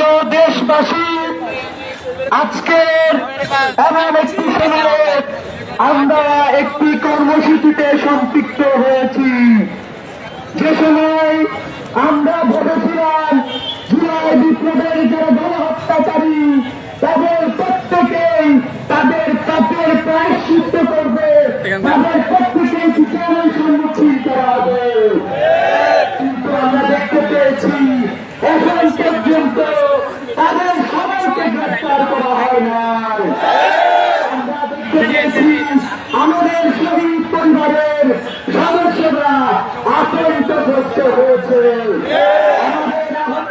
প্রিয় দেশবাসী, আজকের এমন একটি সময়ে আমরা একটি কর্মসূচিতে সম্পৃক্ত হয়েছি। যে সময় আমরা ভেবেছিলাম জুলাই বিপ্লবের যারা গণহত্যাকারী, তাদের প্রত্যেকেই তাদের পাপের প্রায়শ্চিত্ত করবে, তাদের প্রত্যেকেই বিচারের সম্মুখীন করা হবে। কিন্তু আমরা দেখতে পেয়েছি, এখন পর্যন্ত তাদের সবাইকে গ্রেফতার করা হয় না আমরা দেখতে পেয়েছি আমাদের শহীদ পরিবারের সদস্যরা আতঙ্কগ্রস্ত হয়েছে। আমাদের আহত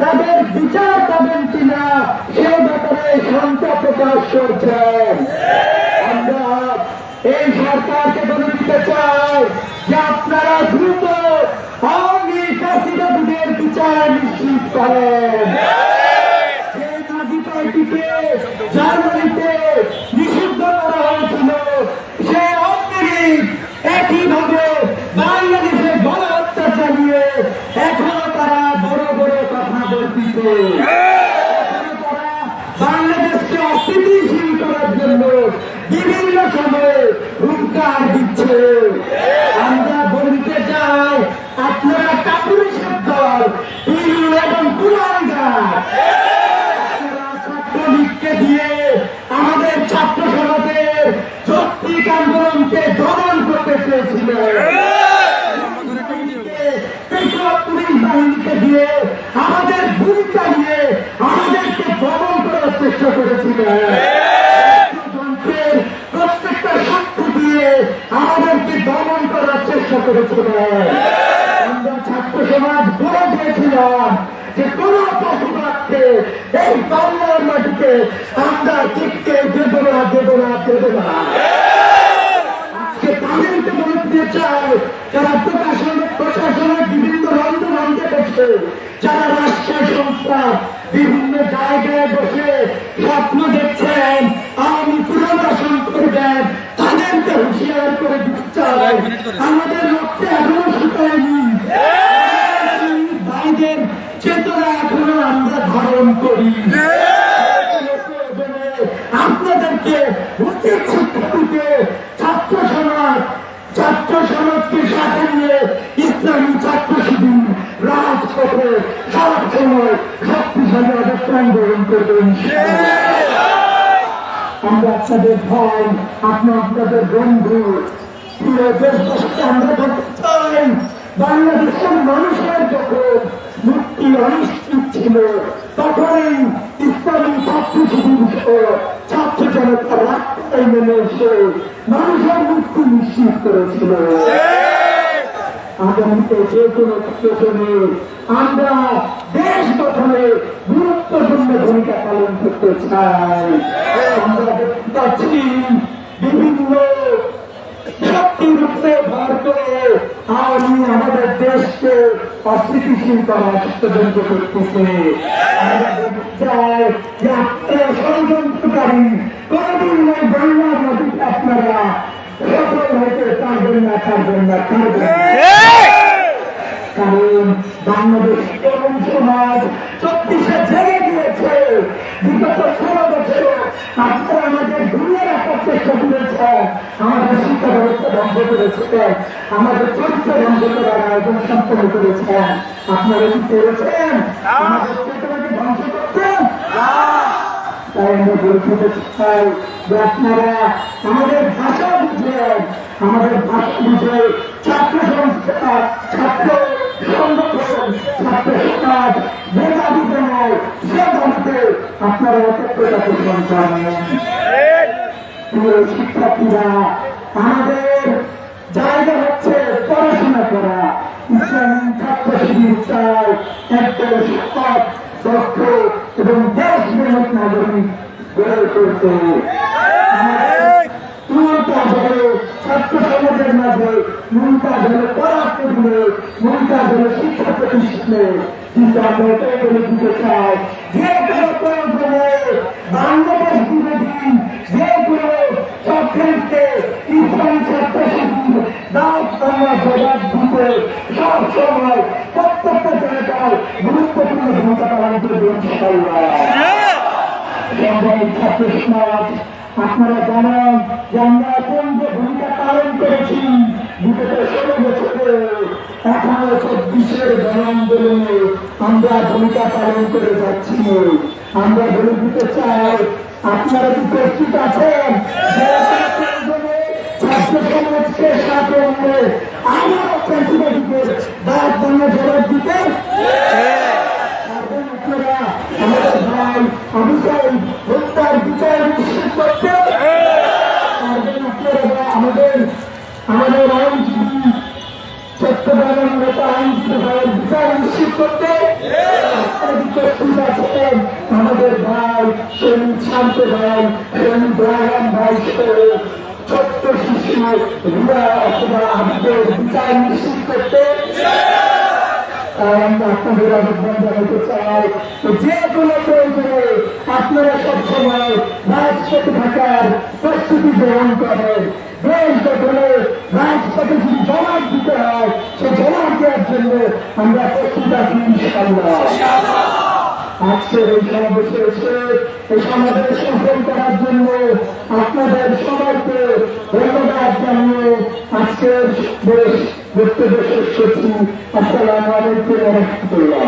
তাদের বিচার পাবেন কিনা, সে ব্যাপারে শঙ্কা প্রকাশ এই সরকারকে বলে দিতে চাই যে আপনারা দ্রুত আওয়ামী বিচার নিশ্চিত করেন। জার্মানিতে বাংলাদেশকে অস্থিতিশীল করার জন্য বিভিন্ন সময়ে হুঙ্কার দিচ্ছে। আমরা বলতে চাই আপনারা কাপুরুষের দল হিন্দু এবং আপনারা ছাত্রলীগকে দিয়ে আমাদের ছাত্র সমাজের যৌক্তিক আন্দোলনকে দমন করতে চেয়েছিলেন। পুলিশ বাহিনীকে দিয়ে আমরা ছাত্র সমাজ বলে দিয়েছিলাম যে চাই, যারা প্রকাশন প্রশাসনের বিভিন্ন রন্ধ রন্ধে বসে, যারা রাষ্ট্রীয় সংস্থা, বিভিন্ন উচিত শিক্ষা ছাত্র সমাজ, ছাত্র সমাজকে সাথে নিয়ে ইসলামী ছাত্র শিবির রাজপথে সব সময় শক্তিশালী অবস্থান গ্রহণ করবেন। আমরা আপনাদের ভাই আপনার আপনাদের বন্ধু, প্রিয় দেশবাসীকে আমরা বাংলাদেশের মানুষের যখন মুক্তি অনিশ্চিত ছিল, তখনই ইসলামী ছাত্র শিবির সহ ছাত্র জনতা রাস্তায় নেমে এসে মানুষের মুক্তি নিশ্চিত করেছিল। আগামীতে যে কোনো প্রয়োজনে আমরা দেশ গঠনে গুরুত্বপূর্ণ ভূমিকা পালন করতে চাই। আমরা দেখতে পাচ্ছি বিভিন্ন উপরে ভর করে আওয়ামী আমাদের দেশকে অস্থিতিশীল করার ষড়যন্ত্র করতেছে। ষড়যন্ত্রকারী কোনদিন নয় বাংলার নদীতে আপনারা সফল হতে পারবেন না পারবেন না, পারবেন কারণ বাংলাদেশ তরুণ সমাজ চব্বিশে জেগে গিয়েছে। বিগত ষোলো বছর আপনারা আমাদের আমাদের শিক্ষা ব্যবস্থা বন্ধ করেছেন আমাদের চরিত্র বন্ধ করার আয়োজন সম্পন্ন করেছেন আপনারা কি করেছেন আমাদের চেতনাকে ধ্বংস করছেন তাই আমরা বলতে চাই যে আপনারা আমাদের ভাষা বুঝেন আমাদের ভাষা বুঝে ছাত্র সংস্থা ছাত্র সংগঠন ছাত্র সমাজ মেধাবী জনায় সে ধরতে আপনারা একত্রতা পোষণ করেন প্রিয় শিক্ষার্থীরা, আমাদের জায়গা হচ্ছে পড়াশোনা করা। ইসলামী ছাত্র শিবির চায় একদল সৎ দক্ষ এবং দেশ মেহনত নাগরিক গড়ে তুলতে। ছাত্র সমাজের মাঝে মূলকাজ হলো পড়াতে দিলে মূলকাজ হলো শিক্ষা প্রতিষ্ঠানে কিন্তু আমরা এটাই বলে দিতে চাই। যে কোনো প্রয়োজনে বাংলাদেশ বিরোধী যে কোনো চক্রান্তে ইসলামী ছাত্র শিবির দায়িত্ব আমরা জবাব দিতে সব সময় প্রত্যেকটা জায়গায় গুরুত্বপূর্ণ ভূমিকা পালন করবে ছাত্র সমাজ, আপনারা জানান যে আমরা কোন যে ভূমিকা পালন করেছি বিগত ষোলো বছরে, এখনও চব্বিশের গণ আন্দোলনে আমরা ভূমিকা পালন করে যাচ্ছি। আমরা বলে দিতে চাই আপনারা কি প্রস্তুত আছেন? ছাত্র সমাজকে সাথে নিয়ে আমার ক্যান্টিনের দাঁত বাংলা জবাব দিতে? আপনারা আমাদের ভাই অবিষয় হত্যার বিচার নিশ্চিত করতে? আমাদের আমাদের আইনজীবী আইনজীবী ভাইয়ের বিচার নিশ্চিত করতে আমাদের ভাই সেন শান্ত ভাই সেন দয়ারাম ভাই ছোট্ট শিশু হৃদয় অথবা আমাদের বিচার নিশ্চিত করতে আপনাদের আবেদন জানাতে চাই আপনারা সবসময় থাকার প্রস্তুতি গ্রহণ করেন দেশ গঠনে রাজপথে যদি জবাব দিতে হয় সে জবাব দেওয়ার জন্য আমরা প্রস্তুত আছি আজকের এই সমাবেশে এসে এই সমাবেশ সফল করার জন্য আপনাদের সবাইকে ধন্যবাদ জানিয়ে আজকের বেশ বক্তব্য শেষ করছি। আসসালামু আলাইকুম রহমতুল্লাহ।